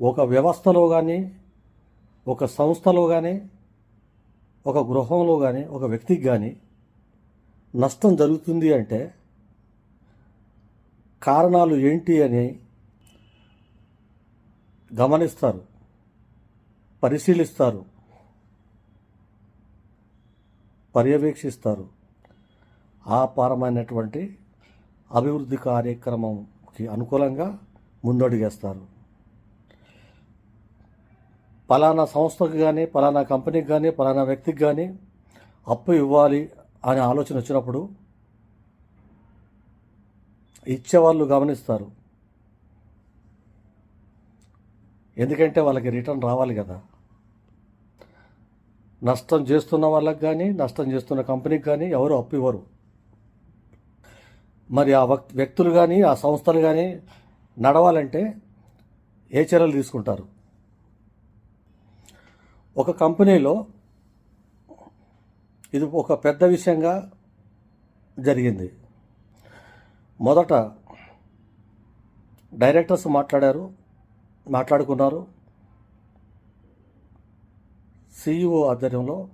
ఒక వ్యవస్థలో కానీ ఒక సంస్థలో కానీ ఒక గృహంలో కానీ ఒక వ్యక్తికి కానీ నష్టం జరుగుతుంది అంటే కారణాలు ఏంటి అని గమనిస్తారు పరిశీలిస్తారు పర్యవేక్షిస్తారు. ఆ పారమైనటువంటి అభివృద్ధి కార్యక్రమంకి అనుకూలంగా ముందడుగేస్తారు. పలానా సంస్థకు కానీ పలానా కంపెనీకి కానీ పలానా వ్యక్తికి కానీ అప్పు ఇవ్వాలి అనే ఆలోచన వచ్చినప్పుడు ఇచ్చేవాళ్ళు గమనిస్తారు. ఎందుకంటే వాళ్ళకి రిటర్న్ రావాలి కదా. నష్టం చేస్తున్న వాళ్ళకి కానీ నష్టం చేస్తున్న కంపెనీకి కానీ ఎవరు అప్పు ఇవ్వరు. మరి ఆ వ్యక్తులు కానీ ఆ సంస్థలు కానీ నడవాలంటే ఏ చర్యలు తీసుకుంటారు? ఒక కంపెనీలో ఇది ఒక పెద్ద విషయంగా జరిగింది. మొదట డైరెక్టర్స్ మాట్లాడారు మాట్లాడుకున్నారు. సిఇఓ ఆధ్వర్యంలో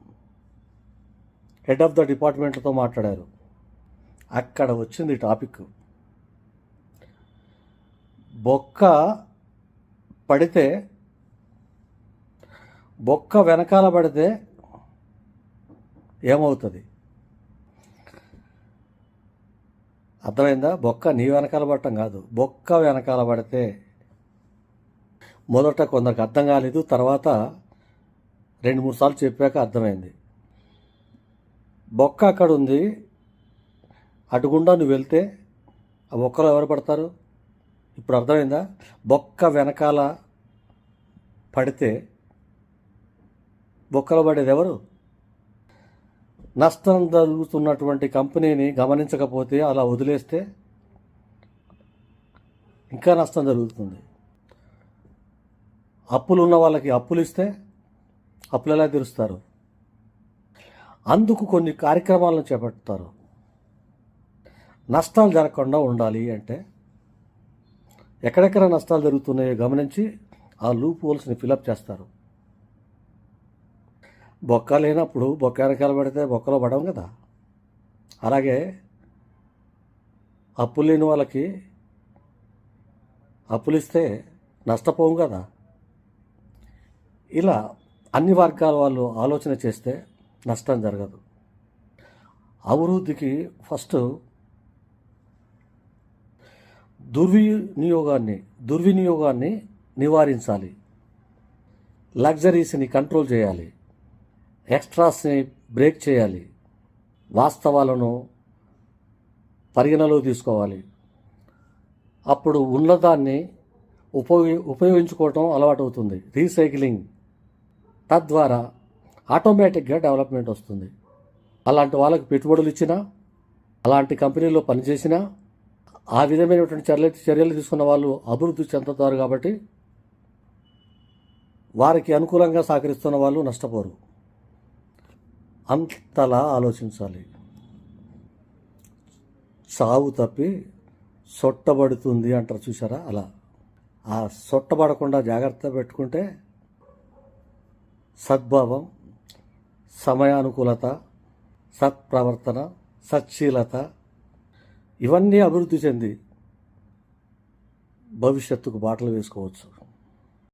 హెడ్ ఆఫ్ ద డిపార్ట్మెంట్తో మాట్లాడారు. అక్కడ వచ్చింది టాపిక్. బొక్క పడితే బొక్క వెనకాల పడితే ఏమవుతుంది? అర్థమైందా? బొక్క నీ వెనకాల పడటం కాదు. బొక్క వెనకాల పడితే మొదట కొందరికి అర్థం కాలేదు తర్వాత రెండు మూడు సార్లు చెప్పాక అర్థమైంది. బొక్క అక్కడ ఉంది అటుగుండా నువ్వు వెళ్తే ఆ బొక్కలో ఎవరు పడతారు? ఇప్పుడు అర్థమైందా? బొక్క వెనకాల పడితే బొక్కలో పడేది ఎవరు నష్టం జరుగుతున్నటువంటి కంపెనీని గమనించకపోతే అలా వదిలేస్తే ఇంకా నష్టం జరుగుతుంది. అప్పులు ఉన్న వాళ్ళకి అప్పులు ఇస్తే అప్పులు ఎలా తీరుస్తారు. అందుకు కొన్ని కార్యక్రమాలను చేపడతారు. నష్టాలు జరగకుండా ఉండాలి అంటే ఎక్కడెక్కడ నష్టాలు జరుగుతున్నాయో గమనించి ఆ లూప్ హోల్స్ని ఫిలప్ చేస్తారు. బొక్క లేనప్పుడు బొక్క వెనకాల పడితే బొక్కలో పడం కదా. అలాగే అప్పులు లేని వాళ్ళకి అప్పులు ఇస్తే నష్టపోవు కదా. ఇలా అన్ని వర్గాల వాళ్ళు ఆలోచన చేస్తే నష్టం జరగదు. అభివృద్ధికి ఫస్ట్ దుర్వినియోగాన్ని దుర్వినియోగాన్ని నివారించాలి. లగ్జరీస్ని కంట్రోల్ చేయాలి. ఎక్స్ట్రాస్ని బ్రేక్ చేయాలి. వాస్తవాలను పరిగణలో తీసుకోవాలి. అప్పుడు ఉన్నదాన్ని ఉపయోగి ఉపయోగించుకోవటం అలవాటు అవుతుంది రీసైక్లింగ్ తద్వారా ఆటోమేటిక్గా డెవలప్మెంట్ వస్తుంది. అలాంటి వాళ్ళకి పెట్టుబడులు ఇచ్చినా అలాంటి కంపెనీలో పనిచేసినా ఆ విధమైనటువంటి చర్యలు చర్యలు తీసుకున్న వాళ్ళు అభివృద్ధి చెందుతారు కాబట్టి వారికి అనుకూలంగా సహకరిస్తున్న వాళ్ళు నష్టపోరు. అంతలా ఆలోచించాలి. చావు తప్పి సొట్టబడుతుంది అంటారు చూసారా అలా. ఆ సొట్టబడకుండా జాగ్రత్త పెట్టుకుంటే సద్భావం సమయానుకూలత సత్ప్రవర్తన సత్శీలత ఇవన్నీ అభివృద్ధి చెంది భవిష్యత్తుకు బాటలు వేసుకోవచ్చు.